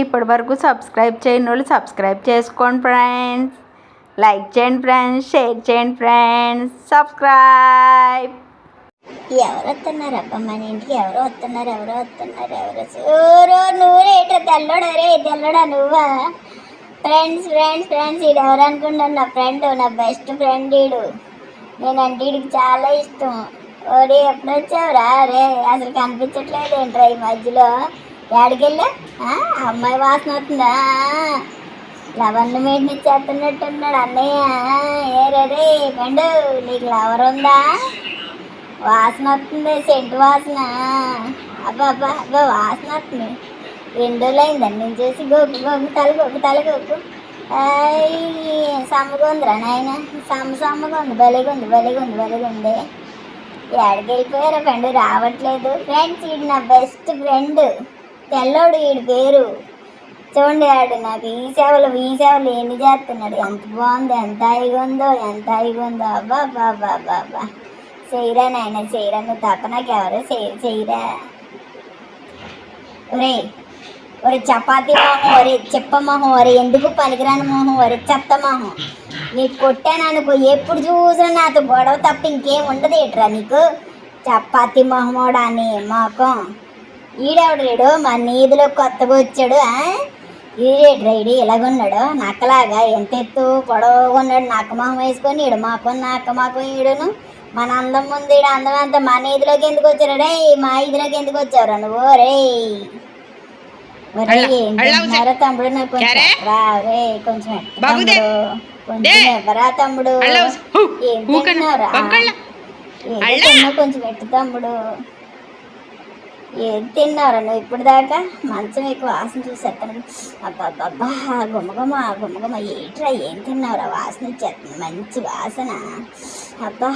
ఇప్పటి వరకు సబ్స్క్రైబ్ చేయని వాళ్ళు సబ్స్క్రైబ్ చేసుకోండి ఫ్రెండ్స్. లైక్ చేయండి ఫ్రెండ్స్ షేర్ చేయండి ఫ్రెండ్స్. సబ్స్క్రైబ్. ఎవరు వస్తున్నారు? అబ్బా మన ఇంటికి ఎవరు వస్తున్నారు? ఎవరు వస్తున్నారు? ఎవరు చూరు నువ్వేట తెల్లడా రే? తెల్లడా నువ్వా? ఫ్రెండ్స్ ఫ్రెండ్స్ ఫ్రెండ్స్ ఈడు ఎవరు అనుకుంటాను నా ఫ్రెండ్ నా బెస్ట్ ఫ్రెండ్ ఈడు. నేనంటే ఈడికి చాలా ఇష్టం. ఓడి ఎప్పుడు వచ్చావురా రే అసలు కనిపించట్లేదు ఏంట్రా ఈ మధ్యలో? ఎక్కడికెళ్ళా అమ్మాయి వాసన వస్తుందా? లవన్ను మీటిని ఇచ్చేస్తున్నట్టున్నాడు అన్నయ్య. ఏ రే పండు నీకు లవర్ ఉందా? వాసన వస్తుంది సెంటు వాసన. అబ్బా అబ్బా అబ్బా వాసన వస్తుంది. రెండు రోజులు నేను చేసి గోపు గోపు తల గోపు తల గోపు సమ్మగా ఉందిరా నాయన. సమ్మ సమ్మగా ఉంది భలేగా ఉంది భలేగా ఉంది భలేగా ఉంది. ఎక్కడికి వెళ్ళిపోయారా ఫ్రెండ్ రావట్లేదు. ఫ్రెండ్స్ ఇది నా బెస్ట్ ఫ్రెండ్ తెల్లోడు వీడి పేరు. చూడండి ఆడు నాకు ఈ సేవలు ఈ సేవలు ఎన్ని చేస్తున్నాడు. ఎంత బాగుంది ఎంత హాయిగా ఉందో ఎంత హాయిగా ఉందో. అబ్బా బా బా అబ్బా చేయరా నాయన చేయరా. నువ్వు తప్ప నాకు ఎవరు చేయరు చేయరా. ఒరే ఒరే చపాతీ మొహం ఒరే చెప్ప మొహం ఒరే ఎందుకు పనికిరాని మొహం ఒరే చెత్త మొహం. నీకు కొట్టాననుకో ఎప్పుడు చూసినా నాతో గొడవ తప్ప ఇంకేం ఉండదు ఏట్రా నీకు? చపాతి మొహమోడా అని మొఖం? ఈడెవడు రేడు మా నీదిలో కొత్తగా వచ్చాడు ఆ? ఈడేట్రా ఈడు? ఇలాగున్నాడు? నక్కలాగా ఎంత ఎత్తు పొడవుగా ఉన్నాడు నక్క మొహం వేసుకొని ఈడు మాకం నక్క మాకం ఈడును. మన అందం ముందు ఈడు అందం అంతా మన ఇదిలోకి ఎందుకు వచ్చారు? రే మా ఇదిలోకి ఎందుకు వచ్చావురా నువ్వు? రే. తమ్ముడు నాకు కొంచెం రా రే కొంచెం ఎవరా తమ్ముడు. ఏం తింటున్నావురా ఏదో తిన్నా కొంచెం ఎట్టు తమ్ముడు. ఏం తిన్నావురా నువ్వు ఇప్పుడు దాకా మంచం ఎక్కువ వాసన చూసేస్తాను అబ్బాబ్బా గుమ్మగుమ్మ గుమ్మగుమ్మ ఏట్రా ఏం తిన్నావురా? వాసన వచ్చేస్తుంది మంచి వాసన. అబ్బా.